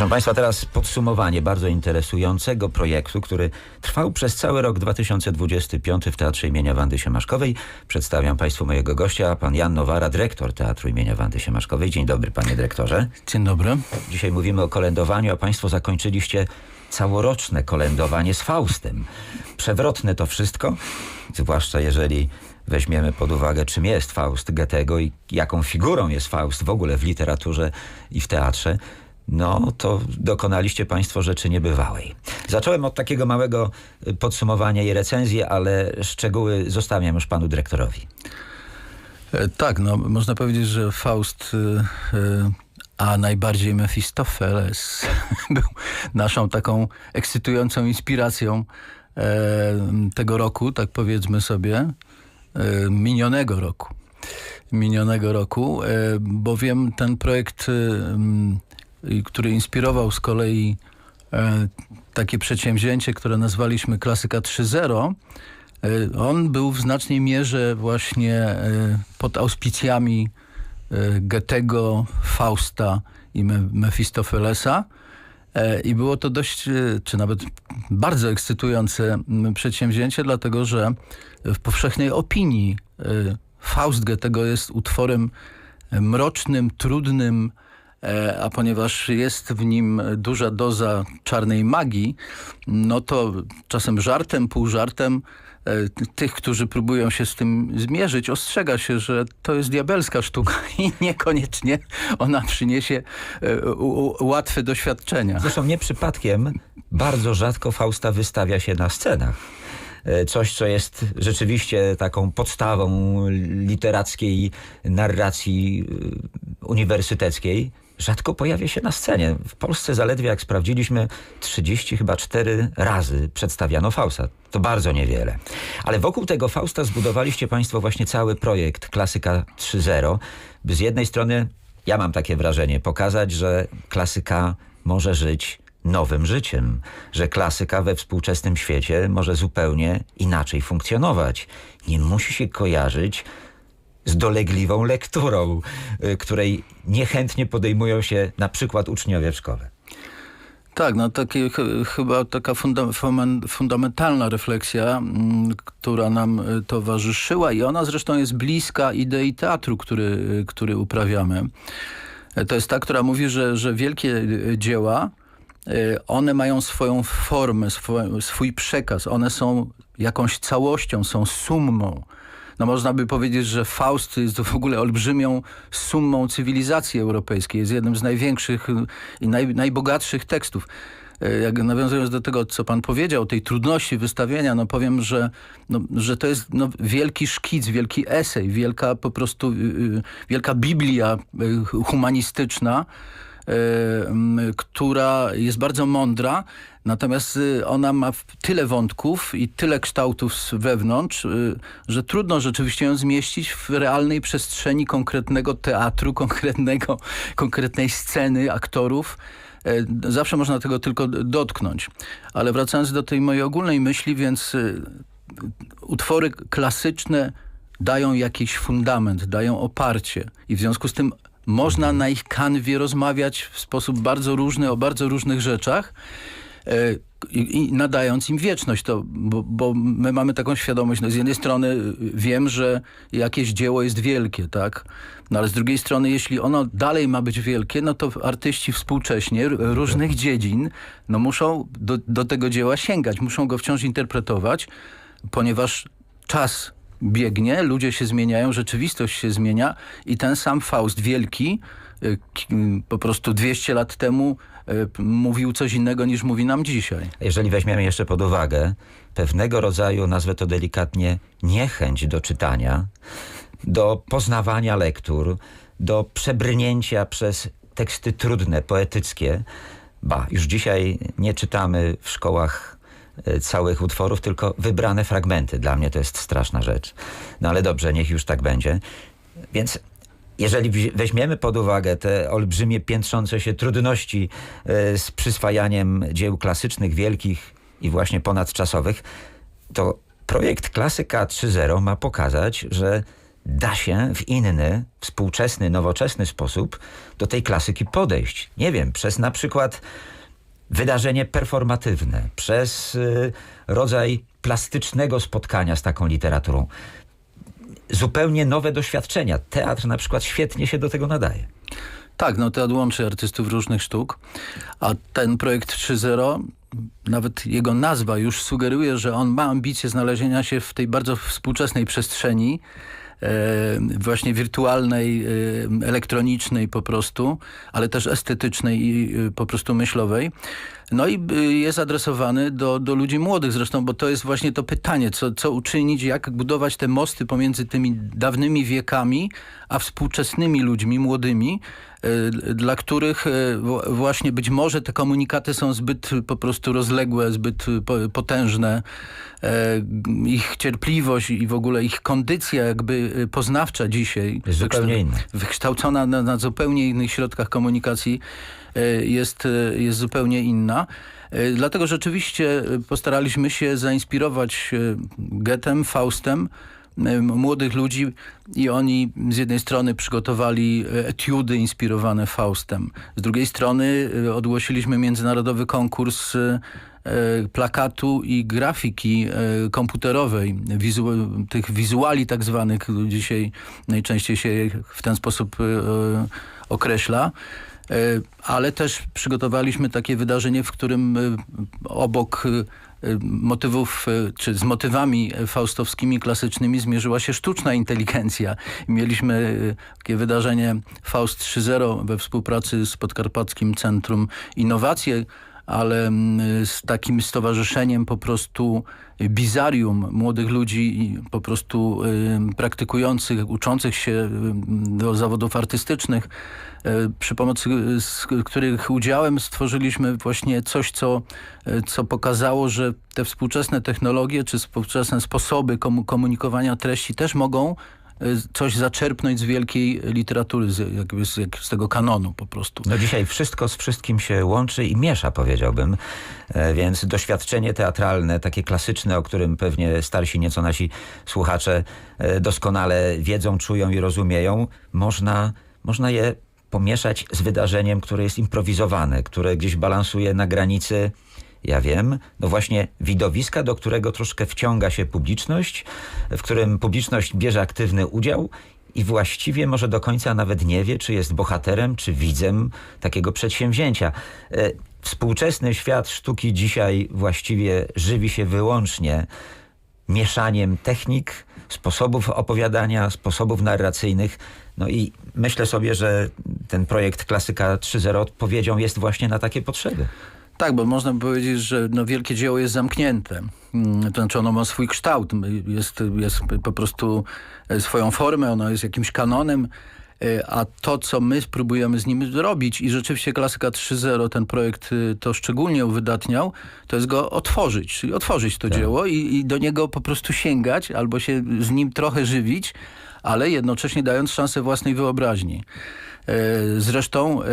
Proszę Państwa, teraz podsumowanie bardzo interesującego projektu, który trwał przez cały rok 2025 w Teatrze imienia Wandy Siemaszkowej. Przedstawiam Państwu mojego gościa, pan Jan Nowara, dyrektor Teatru imienia Wandy Siemaszkowej. Dzień dobry, panie dyrektorze. Dzień dobry. Dzisiaj mówimy o kolędowaniu, a Państwo zakończyliście całoroczne kolędowanie z Faustem. Przewrotne to wszystko, zwłaszcza jeżeli weźmiemy pod uwagę, czym jest Faust Goethego i jaką figurą jest Faust w ogóle w literaturze i w teatrze. No, to dokonaliście Państwo rzeczy niebywałej. Zacząłem od takiego małego y, podsumowania i recenzji, ale szczegóły zostawiam już panu dyrektorowi. E, Tak, no można powiedzieć, że Faust, y, y, a najbardziej Mefistofeles był naszą taką ekscytującą inspiracją e, tego roku, tak powiedzmy sobie, e, minionego roku. Minionego roku, bowiem ten projekt, który inspirował z kolei e, takie przedsięwzięcie, które nazwaliśmy Klasyka 3.0, E, On był w znacznej mierze właśnie e, pod auspicjami Goethego, Fausta i Me- Mefistofelesa. I było to dość, czy nawet bardzo ekscytujące przedsięwzięcie, dlatego że w powszechnej opinii Faust Goethego jest utworem mrocznym, trudnym, a ponieważ jest w nim duża doza czarnej magii, no to czasem żartem, pół żartem e, tych, którzy próbują się z tym zmierzyć, ostrzega się, że to jest diabelska sztuka i niekoniecznie ona przyniesie e, łatwe doświadczenia. Zresztą nie przypadkiem bardzo rzadko Fausta wystawia się na scenach. E, Coś, co jest rzeczywiście taką podstawą literackiej narracji uniwersyteckiej, rzadko pojawia się na scenie. W Polsce zaledwie, jak sprawdziliśmy, 30 chyba 4 razy przedstawiano Fausta. To bardzo niewiele. Ale wokół tego Fausta zbudowaliście Państwo właśnie cały projekt Klasyka 3.0, by z jednej strony, ja mam takie wrażenie, pokazać, że klasyka może żyć nowym życiem, że klasyka we współczesnym świecie może zupełnie inaczej funkcjonować. Nie musi się kojarzyć z dolegliwą lekturą, y, której niechętnie podejmują się na przykład uczniowie w. Tak, no takie ch- chyba taka funda fundamentalna refleksja, mm, która nam y, towarzyszyła i ona zresztą jest bliska idei teatru, który, y, który uprawiamy. E, To jest ta, która mówi, że, że wielkie dzieła, one mają swoją formę, swój, swój przekaz. One są jakąś całością, są summą. No można by powiedzieć, że Faust jest w ogóle olbrzymią summą cywilizacji europejskiej. Jest jednym z największych y, i naj, najbogatszych tekstów. E, Jak nawiązując do tego, co pan powiedział, tej trudności wystawienia, no powiem, że, no, że to jest no, wielki szkic, wielki esej, wielka po prostu, y, y, wielka biblia humanistyczna, która jest bardzo mądra, natomiast y, ona ma tyle wątków i tyle kształtów z wewnątrz, y, że trudno rzeczywiście ją zmieścić w realnej przestrzeni konkretnego teatru, konkretnego, konkretnej sceny, aktorów. Zawsze można tego tylko dotknąć. Ale wracając do tej mojej ogólnej myśli, więc y, utwory klasyczne dają jakiś fundament, dają oparcie i w związku z tym można na ich kanwie rozmawiać w sposób bardzo różny o bardzo różnych rzeczach e, i, nadając im wieczność, to, bo, bo my mamy taką świadomość, no z jednej strony wiem, że jakieś dzieło jest wielkie, tak? No ale z drugiej strony, jeśli ono dalej ma być wielkie, no to artyści współcześnie różnych dziedzin, no muszą do, do tego dzieła sięgać, muszą go wciąż interpretować, ponieważ czas biegnie, ludzie się zmieniają, rzeczywistość się zmienia i ten sam Faust Wielki y, po prostu 200 lat temu y, mówił coś innego niż mówi nam dzisiaj. Jeżeli weźmiemy jeszcze pod uwagę pewnego rodzaju, nazwę to delikatnie, niechęć do czytania, do poznawania lektur, do przebrnięcia przez teksty trudne, poetyckie, ba, już dzisiaj nie czytamy w szkołach całych utworów, tylko wybrane fragmenty. Dla mnie to jest straszna rzecz. No ale dobrze, niech już tak będzie. Więc jeżeli weźmiemy pod uwagę te olbrzymie, piętrzące się trudności e, z przyswajaniem dzieł klasycznych, wielkich i właśnie ponadczasowych, to projekt Klasyka 3.0 ma pokazać, że da się w inny, współczesny, nowoczesny sposób do tej klasyki podejść. Nie wiem, przez na przykład wydarzenie performatywne, przez y, rodzaj plastycznego spotkania z taką literaturą. Zupełnie nowe doświadczenia. Teatr na przykład świetnie się do tego nadaje. Tak, no teatr łączy artystów różnych sztuk, a ten projekt 3.0, nawet jego nazwa już sugeruje, że on ma ambicje znalezienia się w tej bardzo współczesnej przestrzeni, właśnie wirtualnej, e, elektronicznej po prostu, ale też estetycznej i e, po prostu myślowej. No i y, jest adresowany do, do ludzi młodych zresztą, bo to jest właśnie to pytanie, co, co uczynić, jak budować te mosty pomiędzy tymi dawnymi wiekami, a współczesnymi ludźmi, młodymi, y, dla których y, właśnie być może te komunikaty są zbyt po prostu rozległe, zbyt po- potężne. Ich cierpliwość i w ogóle ich kondycja jakby poznawcza dzisiaj Jest zupełnie inna. wykształcona na, na zupełnie innych środkach komunikacji jest, e, jest zupełnie inna. E, Dlatego rzeczywiście e, postaraliśmy się zainspirować e, Goethem, Faustem, e, młodych ludzi i oni z jednej strony przygotowali e, etiudy inspirowane Faustem. Z drugiej strony e, ogłosiliśmy międzynarodowy konkurs e, e, plakatu i grafiki e, komputerowej, wizu tych wizuali tak zwanych, dzisiaj najczęściej się w ten sposób e, e, określa. E, Ale też przygotowaliśmy takie wydarzenie, w którym e, obok e, motywów, czy z motywami faustowskimi, klasycznymi zmierzyła się sztuczna inteligencja. Mieliśmy takie wydarzenie Faust 3.0 we współpracy z Podkarpackim Centrum Innowacje, ale z takim stowarzyszeniem po prostu bizarium młodych ludzi po prostu praktykujących, uczących się do zawodów artystycznych, przy pomocy z których udziałem stworzyliśmy właśnie coś, co, y, co pokazało, że te współczesne technologie czy współczesne sposoby komu- komunikowania treści też mogą coś zaczerpnąć z wielkiej literatury, z, jakby z, z tego kanonu po prostu. No dzisiaj wszystko z wszystkim się łączy i miesza, powiedziałbym. E, Więc doświadczenie teatralne, takie klasyczne, o którym pewnie starsi nieco nasi słuchacze e, doskonale wiedzą, czują i rozumieją, można, można je pomieszać z wydarzeniem, które jest improwizowane, które gdzieś balansuje na granicy, ja wiem, no właśnie widowiska, do którego troszkę wciąga się publiczność, w którym publiczność bierze aktywny udział i właściwie może do końca nawet nie wie, czy jest bohaterem, czy widzem takiego przedsięwzięcia. E, Współczesny świat sztuki dzisiaj właściwie żywi się wyłącznie mieszaniem technik, sposobów opowiadania, sposobów narracyjnych. No i myślę sobie, że ten projekt Klasyka 3.0 odpowiedzią jest właśnie na takie potrzeby. Tak, bo można by powiedzieć, że no, wielkie dzieło jest zamknięte. Mm, To znaczy ono ma swój kształt, jest, jest po prostu e, swoją formę, ono jest jakimś kanonem, e, a to, co my spróbujemy z nim zrobić i rzeczywiście Klasyka 3.0, ten projekt y, to szczególnie uwydatniał, to jest go otworzyć, czyli otworzyć to dzieło i, i do niego po prostu sięgać albo się z nim trochę żywić, ale jednocześnie dając szansę własnej wyobraźni. E, Zresztą e,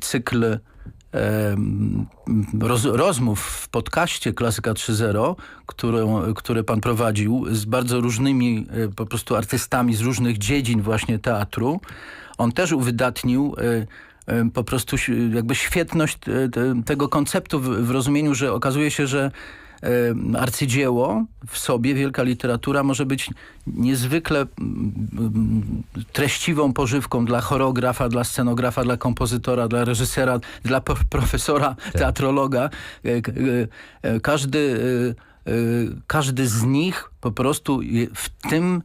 cykl roz, rozmów w podcaście Klasyka 3.0, którą, które pan prowadził z bardzo różnymi e, po prostu artystami z różnych dziedzin właśnie teatru. On też uwydatnił po prostu jakby świetność te, tego konceptu w, rozumieniu, że okazuje się, że arcydzieło w sobie, wielka literatura może być niezwykle treściwą pożywką dla choreografa, dla scenografa, dla kompozytora, dla reżysera, dla profesora, teatrologa. E, e, e, Każdy, każdy z nich po prostu w tym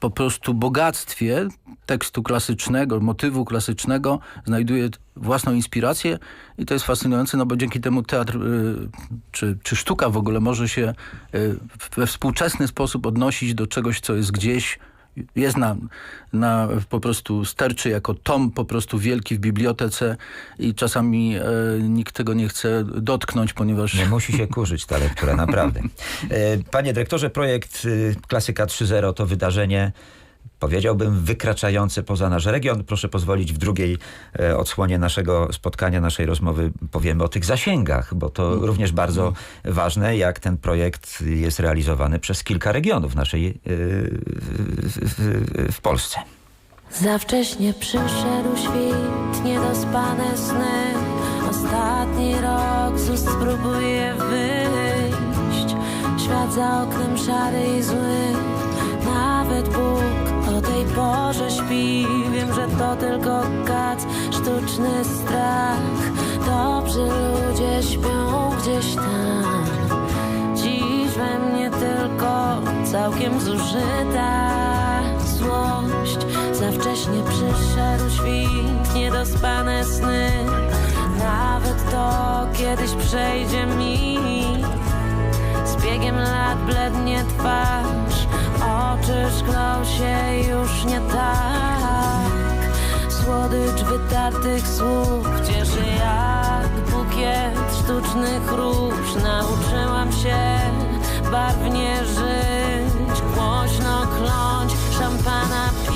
po prostu bogactwie tekstu klasycznego, motywu klasycznego znajduje własną inspirację i to jest fascynujące, no bo dzięki temu teatr y, czy, czy sztuka w ogóle może się y, we współczesny sposób odnosić do czegoś, co jest gdzieś, jest na, na po prostu sterczy jako tom po prostu wielki w bibliotece i czasami e, nikt tego nie chce dotknąć, ponieważ... Nie musi się kurzyć ta lektura, naprawdę. E, Panie dyrektorze, projekt y, Klasyka 3.0 to wydarzenie powiedziałbym, wykraczające poza nasz region. Proszę pozwolić, w drugiej e, odsłonie naszego spotkania, naszej rozmowy powiemy o tych zasięgach, bo to również bardzo ważne, jak ten projekt jest realizowany przez kilka regionów naszej e, w, w, w Polsce. Za wcześnie przyszedł świt, niedospane sny. Ostatni rok z ust spróbuję wyjść. Świat za oknem szary i zły. Nawet Bóg tej porze śpi. Wiem, że to tylko kac, sztuczny strach. Dobrzy ludzie śpią gdzieś tam. Dziś we mnie tylko całkiem zużyta złość. Za wcześnie przyszedł świt, niedospane sny. Nawet to kiedyś przejdzie mi. Z biegiem lat blednie twarz Oczy nie tak. Słodycz wytartych słów cieszy jak bukiet sztucznych róż. Nauczyłam się barwnie żyć, głośno kląć, szampana pić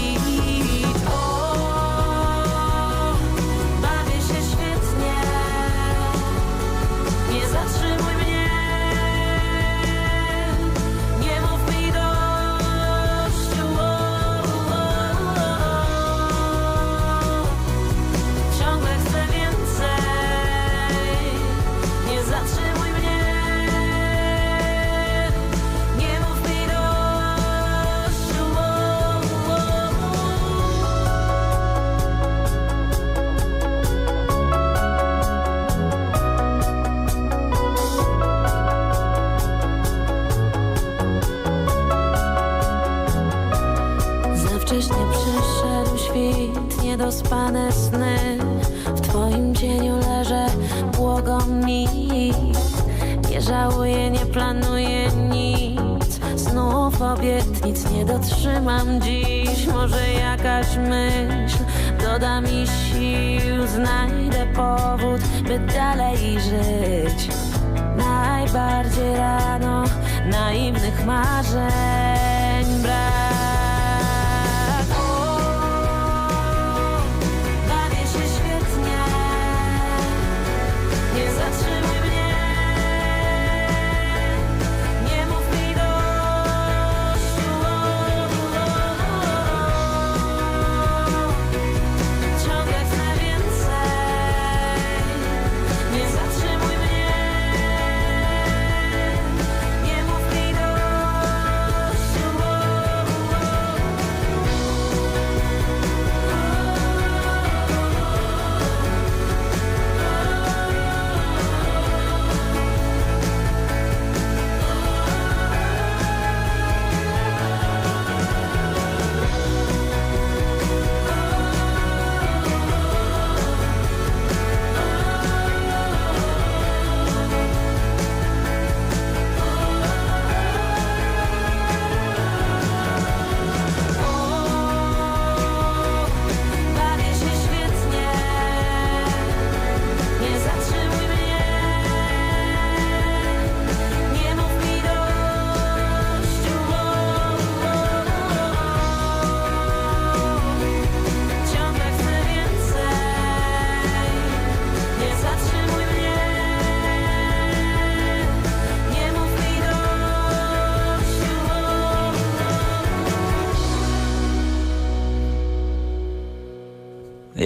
dotrzymam dziś. Może jakaś myśl doda mi sił. Znajdę powód, by dalej żyć. Najbardziej rano naiwnych marzeń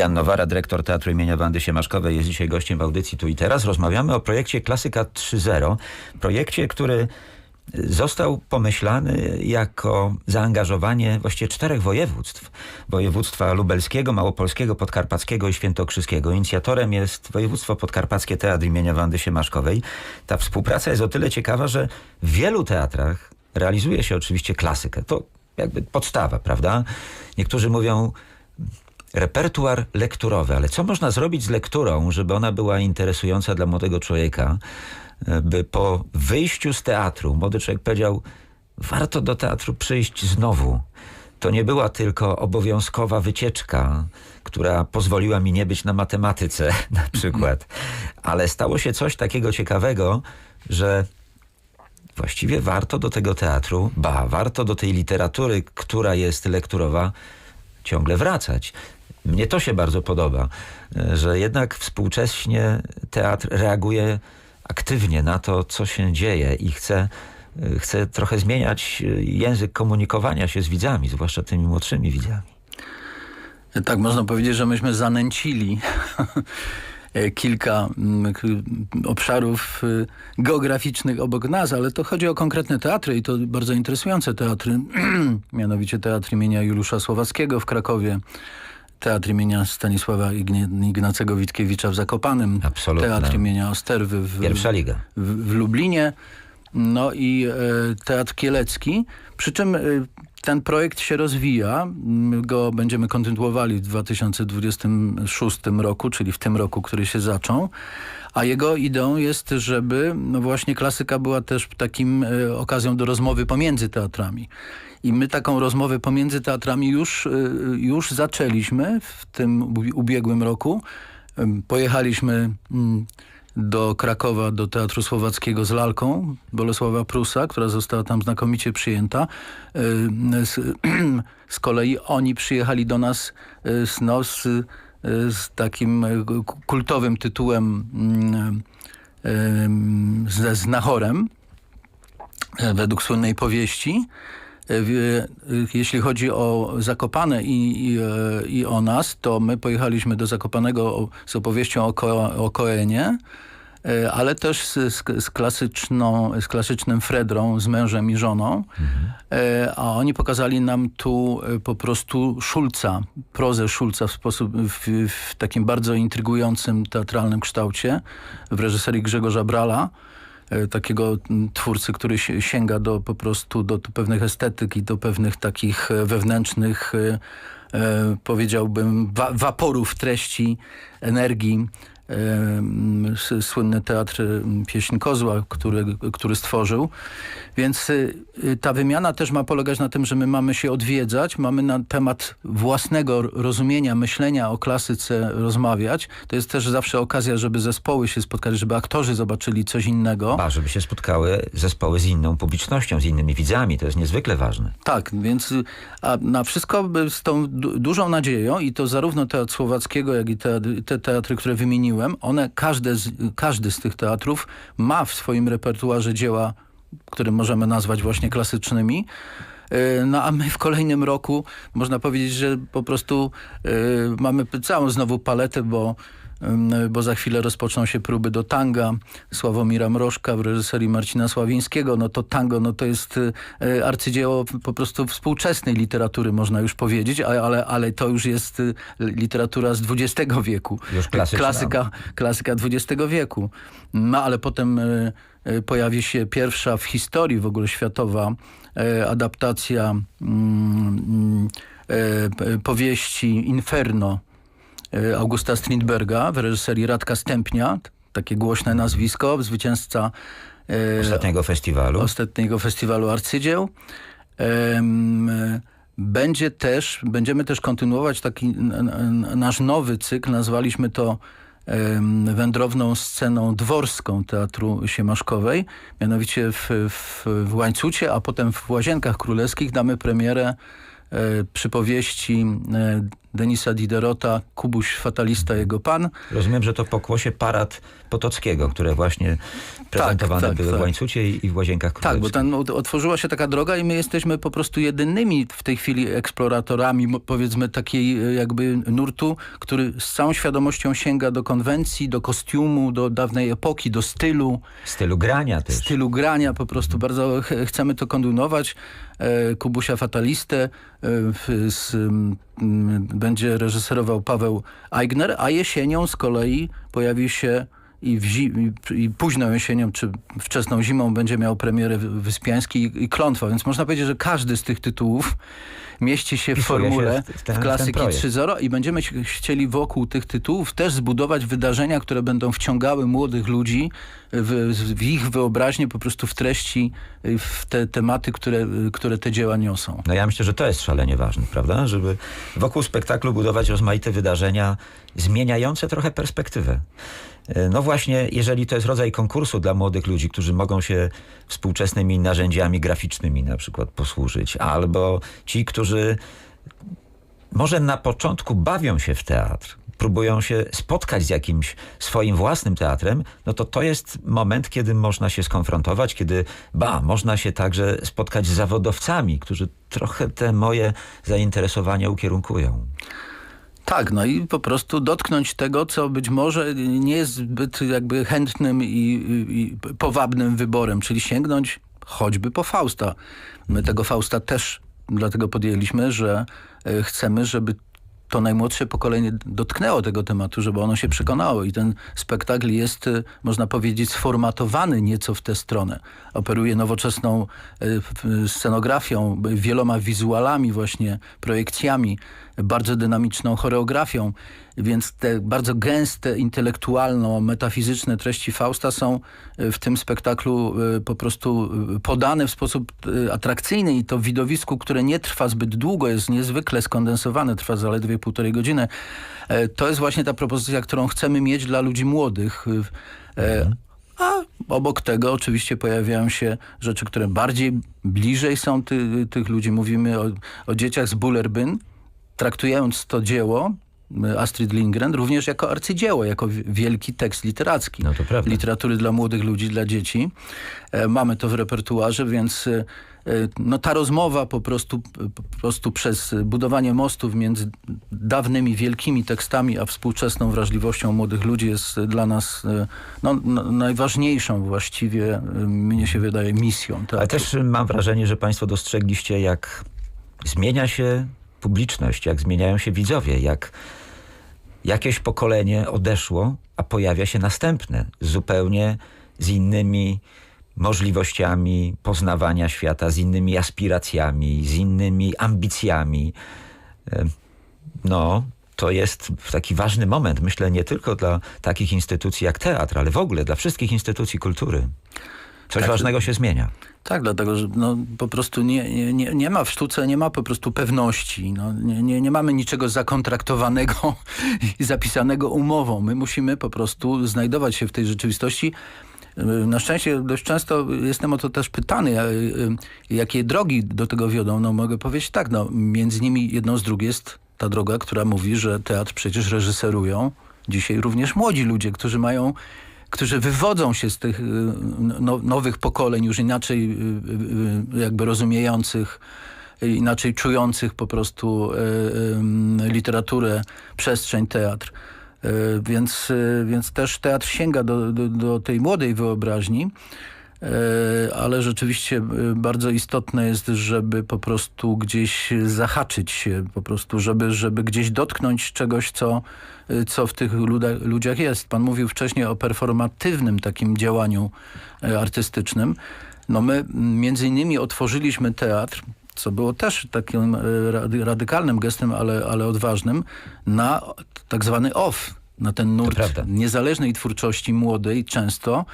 Jan Nowara, dyrektor Teatru imienia Wandy Siemaszkowej jest dzisiaj gościem w audycji Tu i Teraz. Rozmawiamy o projekcie Klasyka 3.0. Projekcie, który został pomyślany jako zaangażowanie właściwie czterech województw. Województwa lubelskiego, małopolskiego, podkarpackiego i świętokrzyskiego. Inicjatorem jest województwo podkarpackie Teatr imienia Wandy Siemaszkowej. Ta współpraca jest o tyle ciekawa, że w wielu teatrach realizuje się oczywiście klasykę. To jakby podstawa, prawda? Niektórzy mówią repertuar lekturowy, ale co można zrobić z lekturą, żeby ona była interesująca dla młodego człowieka, by po wyjściu z teatru młody człowiek powiedział, warto do teatru przyjść znowu. To nie była tylko obowiązkowa wycieczka, która pozwoliła mi nie być na matematyce na przykład, ale stało się coś takiego ciekawego, że właściwie warto do tego teatru, ba, warto do tej literatury, która jest lekturowa, ciągle wracać. Mnie to się bardzo podoba, że jednak współcześnie teatr reaguje aktywnie na to, co się dzieje i chce, chce trochę zmieniać język komunikowania się z widzami, zwłaszcza tymi młodszymi widzami. Tak, można powiedzieć, że myśmy zanęcili kilka mm, obszarów y, geograficznych obok nas, ale to chodzi o konkretne teatry i to bardzo interesujące teatry, mianowicie Teatr imienia Juliusza Słowackiego w Krakowie, Teatr imienia Stanisława Ignacego Witkiewicza w Zakopanem, Absolutne. Teatr imienia Osterwy w, Pierwsza liga. w, w Lublinie, no i e, Teatr Kielecki. Przy czym e, ten projekt się rozwija. My go będziemy kontynuowali w 2026 roku, czyli w tym roku, który się zaczął. A jego ideą jest, żeby no właśnie klasyka była też takim e, okazją do rozmowy pomiędzy teatrami. I my taką rozmowę pomiędzy teatrami już, e, już zaczęliśmy w tym ubi- ubiegłym roku. Pojechaliśmy mm, do Krakowa, do Teatru Słowackiego z lalką Bolesława Prusa, która została tam znakomicie przyjęta. Y, Z, z kolei oni przyjechali do nas y, z, no, z, y, z takim ku- kultowym tytułem mm, ze Znachorem, e, według słynnej powieści. E, e, Jeśli chodzi o Zakopane i, i, e, i o nas, to my pojechaliśmy do Zakopanego z opowieścią o, ko, o Koenie, ale też z, z, z, klasyczną, z klasycznym Fredrą, z mężem i żoną. E, A oni pokazali nam tu po prostu Szulca, prozę Szulca w, sposób, w, w takim bardzo intrygującym teatralnym kształcie w reżyserii Grzegorza Brala takiego mm, twórcy, który si- sięga do po prostu do, do pewnych estetyk i do pewnych takich e, wewnętrznych e, e, powiedziałbym wa waporów treści, energii. Słynny teatr Pieśń Kozła, który, który stworzył. Więc y, y, ta wymiana też ma polegać na tym, że my mamy się odwiedzać, mamy na temat własnego rozumienia, myślenia o klasyce rozmawiać. To jest też zawsze okazja, żeby zespoły się spotkać, żeby aktorzy zobaczyli coś innego. Ba, żeby się spotkały zespoły z inną publicznością, z innymi widzami. To jest niezwykle ważne. Tak, więc y, a na wszystko z tą du dużą nadzieją i to zarówno Teatr Słowackiego, jak i te, te teatry, które wymieniłem, one, każde z, każdy z tych teatrów ma w swoim repertuarze dzieła, które możemy nazwać właśnie klasycznymi. Y, No a my w kolejnym roku można powiedzieć, że po prostu y, mamy całą znowu paletę, bo bo za chwilę rozpoczną się próby do tanga Sławomira Mrożka w reżyserii Marcina Sławińskiego. No to tango no to jest y, y, arcydzieło po prostu współczesnej literatury, można już powiedzieć, ale, ale to już jest y, literatura z XX wieku. Już klasyczna. Klasyka, klasyka XX wieku. No ale potem pojawi się pierwsza w historii w ogóle światowa adaptacja mm, p- powieści Inferno Augusta Strindberga w reżyserii Radka Stępnia, takie głośne nazwisko, zwycięzca y, Ostatniego festiwalu. ostatniego festiwalu Arcydzieł. Będzie też, będziemy też kontynuować taki nasz nowy cykl, nazwaliśmy to wędrowną sceną dworską Teatru Siemaszkowej. Mianowicie w, w, w Łańcucie, a potem w Łazienkach Królewskich damy premierę e, przypowieści e, Denisa Diderota, Kubuś Fatalista, jego pan. Rozumiem, że to pokłosie parad Potockiego, które właśnie prezentowane tak, były tak. w Łańcucie i w Łazienkach Tak, Królewskich. bo tam ot- otworzyła się taka droga i my jesteśmy po prostu jedynymi w tej chwili eksploratorami, powiedzmy takiej e, jakby nurtu, który z całą świadomością sięga do konwencji, do kostiumu, do dawnej epoki, do stylu, stylu grania też. stylu grania. Po prostu bardzo ch chcemy to kontynuować. E, Kubusia Fatalistę e, z, będzie reżyserował Paweł Eigner, a jesienią z kolei pojawi się i, i, późną jesienią, czy wczesną zimą będzie miał premierę Wy- Wyspiański i, i Klątwa, więc można powiedzieć, że każdy z tych tytułów mieści się w Wpisuje się formule w- ten- w klasyki projekt. 3.0 i będziemy ch- chcieli wokół tych tytułów też zbudować wydarzenia, które będą wciągały młodych ludzi w, w ich wyobraźnię, po prostu w treści, y, w te tematy, które, y, które te dzieła niosą. No ja myślę, że to jest szalenie ważne, prawda? Żeby wokół spektaklu budować rozmaite wydarzenia zmieniające trochę perspektywę. E, No właśnie, jeżeli to jest rodzaj konkursu dla młodych ludzi, którzy mogą się współczesnymi narzędziami graficznymi na przykład posłużyć, albo ci, którzy może na początku bawią się w teatr, próbują się spotkać z jakimś swoim własnym teatrem, no to to jest moment, kiedy można się skonfrontować, kiedy, ba, można się także spotkać z zawodowcami, którzy trochę te moje zainteresowania ukierunkują. Tak, no i po prostu dotknąć tego, co być może nie jest zbyt jakby chętnym i, i, i powabnym wyborem, czyli sięgnąć choćby po Fausta. My tego Fausta też dlatego podjęliśmy, że e, chcemy, żeby to najmłodsze pokolenie dotknęło tego tematu, żeby ono się przekonało i ten spektakl jest, e, można powiedzieć, sformatowany nieco w tę stronę. Operuje nowoczesną e, scenografią, wieloma wizualami właśnie, projekcjami, bardzo dynamiczną choreografią, więc te bardzo gęste, intelektualno-metafizyczne treści Fausta są e, w tym spektaklu e, po prostu e, podane w sposób atrakcyjny i to widowisku, które nie trwa zbyt długo, jest niezwykle skondensowane, trwa zaledwie półtorej godziny. To jest właśnie ta propozycja, którą chcemy mieć dla ludzi młodych. A obok tego oczywiście pojawiają się rzeczy, które bardziej bliżej są ty, tych ludzi. Mówimy o, o dzieciach z Bullerbyn, traktując to dzieło y, Astrid Lindgren również jako arcydzieło, jako wi- wielki tekst literacki. No to prawda. Literatury dla młodych ludzi, dla dzieci. E, Mamy to w repertuarze, więc e, e, no, ta rozmowa po prostu, po prostu przez budowanie mostów między dawnymi wielkimi tekstami, a współczesną wrażliwością młodych ludzi jest dla nas no, najważniejszą właściwie, mnie się wydaje, misją. Ale teatru. też mam wrażenie, że Państwo dostrzegliście, jak zmienia się publiczność, jak zmieniają się widzowie, jak jakieś pokolenie odeszło, a pojawia się następne, zupełnie z innymi możliwościami poznawania świata, z innymi aspiracjami, z innymi ambicjami. No, to jest taki ważny moment, myślę, nie tylko dla takich instytucji jak teatr, ale w ogóle dla wszystkich instytucji kultury. Coś Tak. ważnego się zmienia. Tak, dlatego, że no, po prostu nie, nie- nie, ma w sztuce, nie ma po prostu pewności. No, nie, nie, nie mamy niczego zakontraktowanego i zapisanego umową. My musimy po prostu znajdować się w tej rzeczywistości. Yy, Na szczęście dość często jestem o to też pytany, ja, yy, jakie drogi do tego wiodą. No mogę powiedzieć tak, no, między nimi jedną z dróg jest ta droga, która mówi, że teatr przecież reżyserują dzisiaj również młodzi ludzie, którzy mają którzy wywodzą się z tych y, no, nowych pokoleń, już inaczej y, y, jakby rozumiejących, inaczej czujących po prostu literaturę, przestrzeń, teatr. Więc, więc też teatr sięga do, do, do tej młodej wyobraźni, ale rzeczywiście y, bardzo istotne jest, żeby po prostu gdzieś zahaczyć się, po prostu, żeby, żeby gdzieś dotknąć czegoś, co, y, co w tych ludziach jest. Pan mówił wcześniej o performatywnym takim działaniu artystycznym. No my między innymi otworzyliśmy teatr, co było też takim rady- radykalnym gestem, ale, ale odważnym, na tak zwany off, na ten nurt niezależnej twórczości młodej często.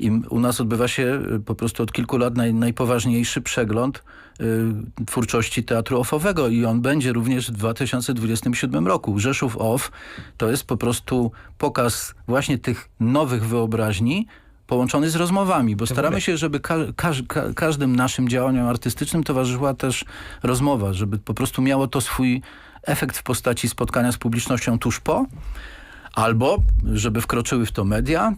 I u nas odbywa się y, po prostu od kilku lat naj, najpoważniejszy przegląd y, twórczości teatru offowego i on będzie również w 2027 roku. Rzeszów Off to jest po prostu pokaz właśnie tych nowych wyobraźni połączony z rozmowami, bo staramy się, żeby ka ka każdym naszym działaniom artystycznym towarzyszyła też rozmowa, żeby po prostu miało to swój efekt w postaci spotkania z publicznością tuż po, albo żeby wkroczyły w to media,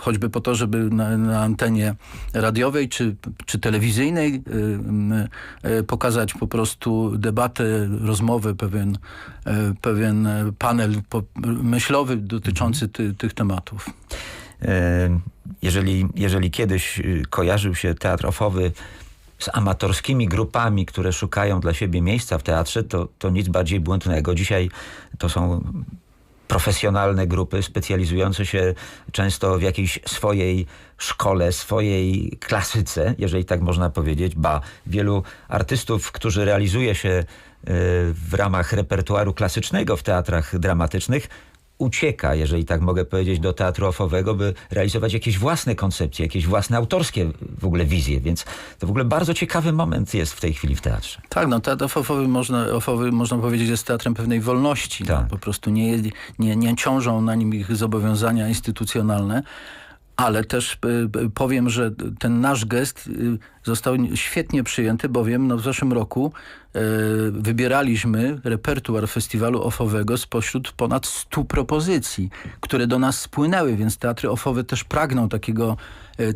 choćby po to, żeby na, na antenie radiowej czy, czy telewizyjnej y, y, pokazać po prostu debatę, rozmowę, pewien, y, pewien panel po, myślowy dotyczący ty, tych tematów. E, Jeżeli, jeżeli kiedyś y, kojarzył się teatr ofowy z amatorskimi grupami, które szukają dla siebie miejsca w teatrze, to, to nic bardziej błędnego. Dzisiaj to są profesjonalne grupy specjalizujące się często w jakiejś swojej szkole, swojej klasyce, jeżeli tak można powiedzieć, ba wielu artystów, którzy realizuje się y, w ramach repertuaru klasycznego w teatrach dramatycznych, ucieka, jeżeli tak mogę powiedzieć, do teatru ofowego, by realizować jakieś własne koncepcje, jakieś własne autorskie w ogóle wizje, więc to w ogóle bardzo ciekawy moment jest w tej chwili w teatrze. Tak, no teatr ofowy można, ofowy, można powiedzieć jest teatrem pewnej wolności. Tak. No, po prostu nie, nie, nie ciążą na nim ich zobowiązania instytucjonalne. Ale też y, y, powiem, że ten nasz gest y, został świetnie przyjęty, bowiem no, w zeszłym roku wybieraliśmy repertuar festiwalu ofowego spośród ponad 100 propozycji, które do nas spłynęły, więc teatry ofowe też pragną takiego,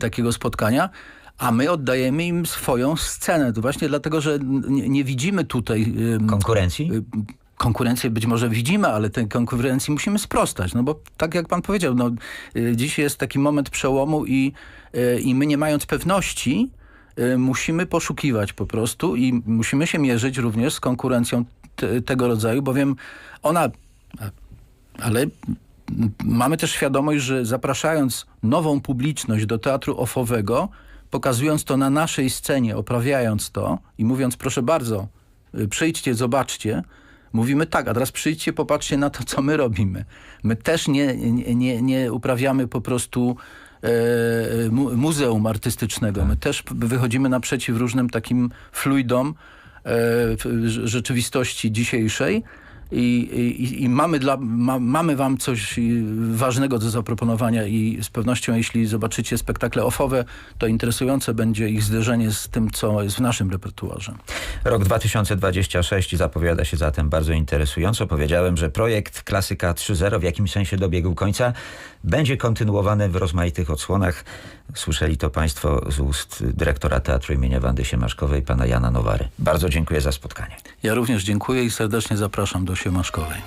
takiego spotkania. A my oddajemy im swoją scenę. To właśnie dlatego, że nie, widzimy tutaj Konkurencji? Konkurencję być może widzimy, ale tej konkurencji musimy sprostać. No bo tak jak pan powiedział, no, y, dziś jest taki moment przełomu i, y, i my nie mając pewności y, musimy poszukiwać po prostu i musimy się mierzyć również z konkurencją te, tego rodzaju, bowiem ona, ale mamy też świadomość, że zapraszając nową publiczność do teatru ofowego, pokazując to na naszej scenie, oprawiając to i mówiąc proszę bardzo, przyjdźcie, zobaczcie, mówimy tak, a teraz przyjdźcie, popatrzcie na to, co my robimy. My też nie, nie, nie, uprawiamy po prostu e, mu, muzeum artystycznego. My też wychodzimy naprzeciw różnym takim fluidom e, rzeczywistości dzisiejszej. I, i, i mamy, dla, ma, mamy wam coś y, ważnego do zaproponowania i z pewnością jeśli zobaczycie spektakle ofowe, to interesujące będzie ich zderzenie z tym, co jest w naszym repertuarze. Rok 2026 zapowiada się zatem bardzo interesująco. Powiedziałem, że projekt Klasyka 3.0 w jakimś sensie dobiegł końca. Będzie kontynuowany w rozmaitych odsłonach. Słyszeli to Państwo z ust dyrektora Teatru imienia Wandy Siemaszkowej, pana Jana Nowary. Bardzo dziękuję za spotkanie. Ja również dziękuję i serdecznie zapraszam do Siemaszkowej.